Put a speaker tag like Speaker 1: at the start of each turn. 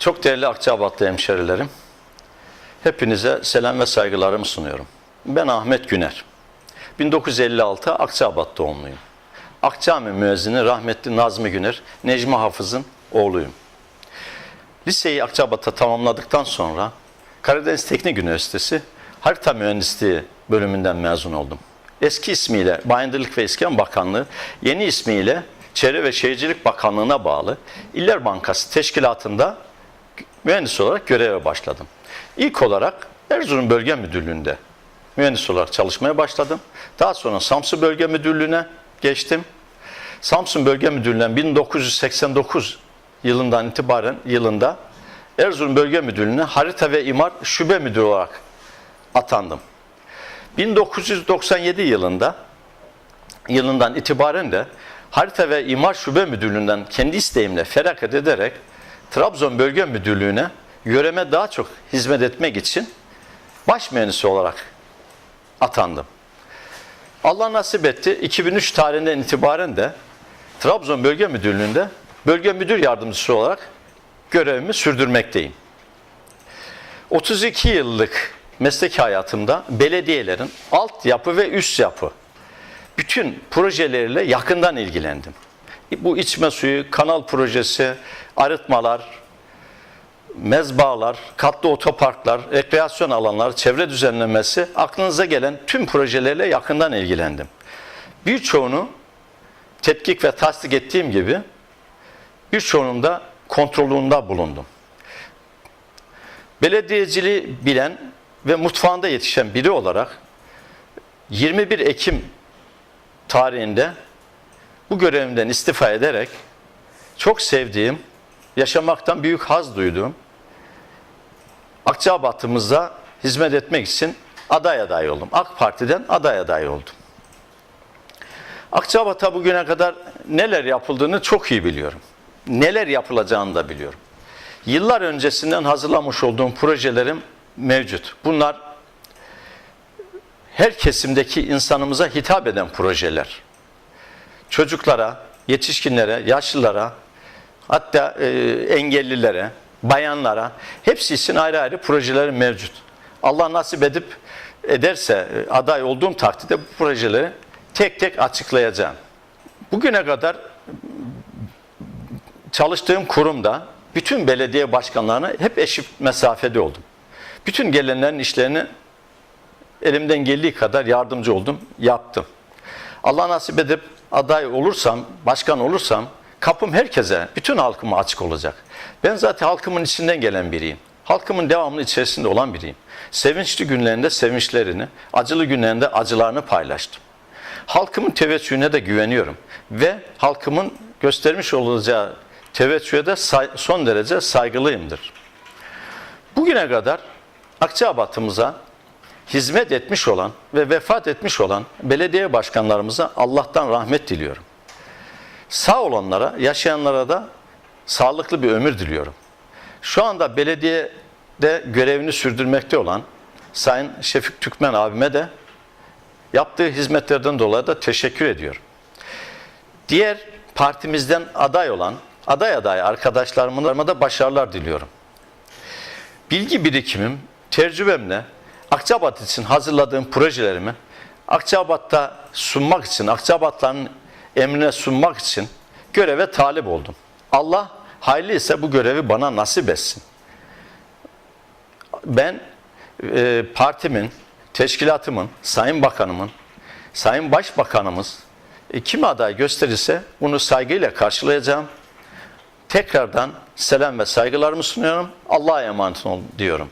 Speaker 1: Çok değerli Akçabatlı hemşerilerim, hepinize selam ve saygılarımı sunuyorum. Ben Ahmet Güner. 1956 Akçabat doğumluyum. Akçami müezzini rahmetli Nazmi Güner, Necmi Hafız'ın oğluyum. Liseyi Akçabat'ta tamamladıktan sonra Karadeniz Teknik Üniversitesi Harita Mühendisliği bölümünden mezun oldum. Eski ismiyle Bayındırlık ve İskan Bakanlığı, yeni ismiyle Çevre ve Şehircilik Bakanlığı'na bağlı İller Bankası Teşkilatı'nda mühendis olarak göreve başladım. İlk olarak Erzurum Bölge Müdürlüğü'nde mühendis olarak çalışmaya başladım. Daha sonra Samsun Bölge Müdürlüğü'ne geçtim. Samsun Bölge Müdürlüğü'nden 1989 yılından itibaren yılında Erzurum Bölge Müdürlüğü'ne harita ve imar şube müdürü olarak atandım. 1997 yılında yılından itibaren de harita ve imar şube müdürlüğünden kendi isteğimle feragat ederek Trabzon Bölge Müdürlüğü'ne yöreme daha çok hizmet etmek için baş mühendisi olarak atandım. Allah nasip etti. 2003 tarihinden itibaren de Trabzon Bölge Müdürlüğü'nde bölge müdür yardımcısı olarak görevimi sürdürmekteyim. 32 yıllık meslek hayatımda belediyelerin altyapı ve üst yapı bütün projeleriyle yakından ilgilendim. Bu içme suyu, kanal projesi, arıtmalar, mezbalar, katlı otoparklar, rekreasyon alanları, çevre düzenlemesi aklınıza gelen tüm projelerle yakından ilgilendim. Birçoğunu tetkik ve tasdik ettiğim gibi birçoğunun da kontrolünde bulundum. Belediyeciliği bilen ve mutfağında yetişen biri olarak 21 Ekim tarihinde bu görevimden istifa ederek çok sevdiğim, yaşamaktan büyük haz duyduğum Akçabat'ımıza hizmet etmek için aday aday oldum. AK Parti'den aday aday oldum. Akçabat'a bugüne kadar neler yapıldığını çok iyi biliyorum. Neler yapılacağını da biliyorum. Yıllar öncesinden hazırlamış olduğum projelerim mevcut. Bunlar her kesimdeki insanımıza hitap eden projeler. Çocuklara, yetişkinlere, yaşlılara, hatta e, engellilere, bayanlara hepsi için ayrı ayrı projelerim mevcut. Allah nasip edip ederse e, aday olduğum takdirde bu projeleri tek tek açıklayacağım. Bugüne kadar çalıştığım kurumda bütün belediye başkanlarına hep eşit mesafede oldum. Bütün gelenlerin işlerini elimden geldiği kadar yardımcı oldum, yaptım. Allah nasip edip aday olursam, başkan olursam kapım herkese, bütün halkıma açık olacak. Ben zaten halkımın içinden gelen biriyim. Halkımın devamlı içerisinde olan biriyim. Sevinçli günlerinde sevinçlerini, acılı günlerinde acılarını paylaştım. Halkımın teveccühüne de güveniyorum ve halkımın göstermiş olacağı teveccühe de son derece saygılıyımdır. Bugüne kadar Akçabat'ımıza hizmet etmiş olan ve vefat etmiş olan belediye başkanlarımıza Allah'tan rahmet diliyorum. Sağ olanlara, yaşayanlara da sağlıklı bir ömür diliyorum. Şu anda belediyede görevini sürdürmekte olan Sayın Şefik Türkmen abime de yaptığı hizmetlerden dolayı da teşekkür ediyorum. Diğer partimizden aday olan aday aday arkadaşlarıma da başarılar diliyorum. Bilgi birikimim, tecrübemle Akçabat için hazırladığım projelerimi Akçabat'ta sunmak için, Akçabatların emrine sunmak için göreve talip oldum. Allah hayırlı ise bu görevi bana nasip etsin. Ben e, partimin, teşkilatımın, Sayın Bakanımın, Sayın Başbakanımız e, kim aday gösterirse bunu saygıyla karşılayacağım. Tekrardan selam ve saygılarımı sunuyorum. Allah'a emanet olun diyorum.